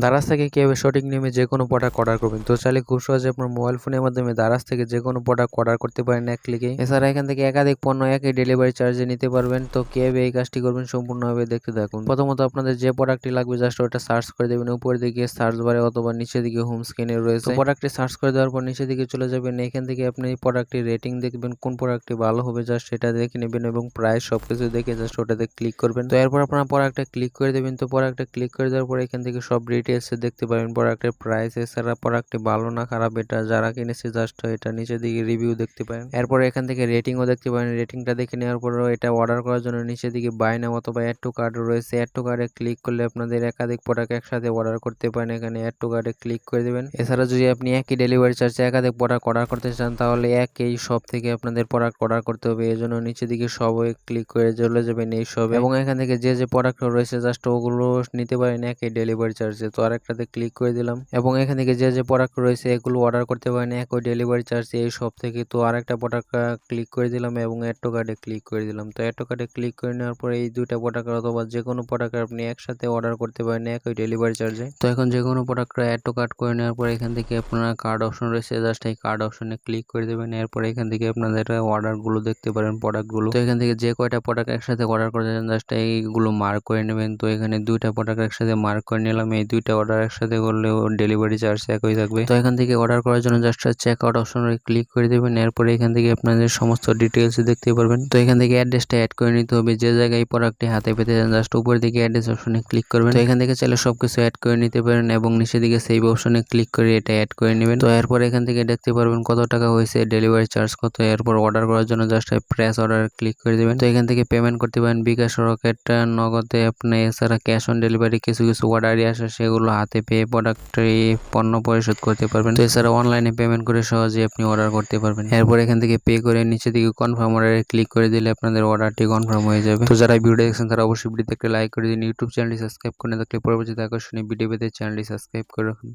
দারাজ থেকে কীভাবে সঠিক নিয়মে যে কোনো প্রোডাক্ট অর্ডার করবেন। তো চাইলে খুব সহজে আপনার মোবাইল ফোনের মাধ্যমে দারাজ থেকে যে কোনো প্রোডাক্ট অর্ডার করতে পারেন এক ক্লিকে এছাড়া এখান থেকে একাধিক পণ্য একই ডেলিভারি চার্জে নিতে পারবেন। তো কীভাবে এই কাজটি করবেন সম্পূর্ণভাবে দেখতে থাকুন। প্রথমত আপনাদের যে প্রোডাক্টটি লাগবে জাস্ট ওটা সার্চ করে দেবেন। উপরের দিকে সার্চ বারে অথবা নিচের দিকে হোম স্ক্রিনে রয়েছে। প্রোডাক্টটি সার্চ করে দেওয়ার পর নিচের দিকে চলে যাবেন। এখান থেকে আপনি প্রোডাক্টটি রেটিং দেখবেন, কোন প্রোডাক্টটি ভালো হবে জাস্ট সেটা দেখে নেবেন এবং প্রাইস সব কিছু দেখে জাস্ট ওটাতে ক্লিক করবেন। তো এরপর আপনার প্রোডাক্টে ক্লিক করে দেবেন। তো প্রোডাক্টে ক্লিক করে দেওয়ার পর এখান থেকে সব ডিটেলস দেখতে পাবেন প্রোডাক্টের প্রাইস এছাড়া প্রোডাক্টটি ভালো না খারাপ, এটা যারা কিনেছে জাস্ট এটা নিচের দিকে রিভিউ দেখতে পারেন। এরপর এখান থেকে রেটিংও দেখতে পারেন। রেটিংটা দেখে নেওয়ার পর এটা অর্ডার করার জন্য নিচের দিকে বাই নাম অথবা অ্যাড টু কার্ড রয়েছে। অ্যাড টু কার্ডে ক্লিক করলে আপনাদের একাধিক প্রোডাক্ট একসাথে অর্ডার করতে পারেন। এখানে অ্যাড টু কার্ডে ক্লিক করে দেবেন। এছাড়া যদি আপনি একই ডেলিভারি চার্জে একাধিক প্রোডাক্ট অর্ডার করতে চান, তাহলে একই সব থেকে আপনাদের প্রোডাক্ট অর্ডার করতে হবে। এই জন্য নিচের দিকে সবে ক্লিক করে চলে যাবেন এই সব এবং এখান থেকে যে যে প্রোডাক্ট রয়েছে জাস্ট ওগুলো নিতে পারেন একই ডেলিভারি চার্জে তো আরেকটাতে ক্লিক করে দিলাম। এবং এখান থেকে যে যে প্রোডাক্ট রয়েছে, এগুলো অর্ডার করতে পারেন। একই ডেলিভারি চার্জ এই সব থেকে। তো আরেকটা প্রোডাক্ট ক্লিক করে দিলাম এবং অ্যাটো কার্ডে ক্লিক করে দিলাম। তো অ্যাটো কার্ডে ক্লিক করে নেওয়ার পরে এই দুইটা প্রোডাক্ট অথবা যে কোনো প্রোডাক্ট আপনি একসাথে অর্ডার করতে পারেন একই ডেলিভারি চার্জে তো এখন যে কোনো প্রোডাক্ট অ্যাটো কার্ড করে নেওয়ার পরে এখান থেকে আপনার কার্ড অপশন রয়েছে। জাস্ট এই কার্ড অপশনে ক্লিক করে দেবেন। এরপরে এখান থেকে আপনাদের অর্ডারগুলো দেখতে পারেন প্রোডাক্টগুলো তো এখান থেকে যে কয়টা প্রোডাক্ট একসাথে অর্ডার করতে চান জাস্ট এইগুলো মার্ক করে নেবেন। তো এখানে দুইটা প্রোডাক্ট একসাথে মার্ক করে নিলাম। এই দুইটা অর্ডার একসাথে করলেও ডেলিভারি চার্জ একই থাকবে। তো এখান থেকে অর্ডার করার জন্য জাস্ট চেক আউট অপশনে ক্লিক করে দেবেন, এরপরে এখান থেকে আপনাদের সমস্ত ডিটেলস দেখতে পারবেন। তো এখান থেকে অ্যাড্রেসটা অ্যাড করে নিতে হবে, যে জায়গায় প্রোডাক্টটি হাতে পেতে চান জাস্ট উপর দিকে অ্যাড্রেস অপশনে ক্লিক করবেন। তো এখান থেকে চাইলে সবকিছু অ্যাড করে নিতে পারেন এবং নিচের দিকে সেভ অপশনে ক্লিক করে এটা অ্যাড করে নেবেন। তো এরপর এখান থেকে দেখতে পারবেন কত টাকা হয়েছে ডেলিভারি চার্জ কত, এরপর অর্ডার করার জন্য জাস্ট প্রেস অর্ডার ক্লিক করে দেবেন। তো এখান থেকে পেমেন্ট করতে পারেন বিকাশ রকেট, নগদে আপনি এছাড়া ক্যাশ অন ডেলিভারি কিছু কিছু অর্ডারই আসে সেগুলো হাতে পেয়ে প্রোডাক্টটি পণ্য পরিশোধ করতে পারবেন। তো এছাড়া অনলাইনে পেমেন্ট করে সহজে আপনি অর্ডার করতে পারবেন। এরপর এখান থেকে পে করে নিচে দিকে কনফার্ম অর্ডারে ক্লিক করে দিলে আপনাদের অর্ডারটি কনফার্ম হয়ে যাবে। তো যারা ভিডিও দেখছেন, তারা অবশ্যই ভিডিওতে একটা লাইক করে দিন। ইউটিউব চ্যানেলটি সাবস্ক্রাইব করে থাকলে পরবর্তীতে আকর্ষণীয় ভিডিও পেতে চ্যানেলটি সাবস্ক্রাইব করে রাখুন।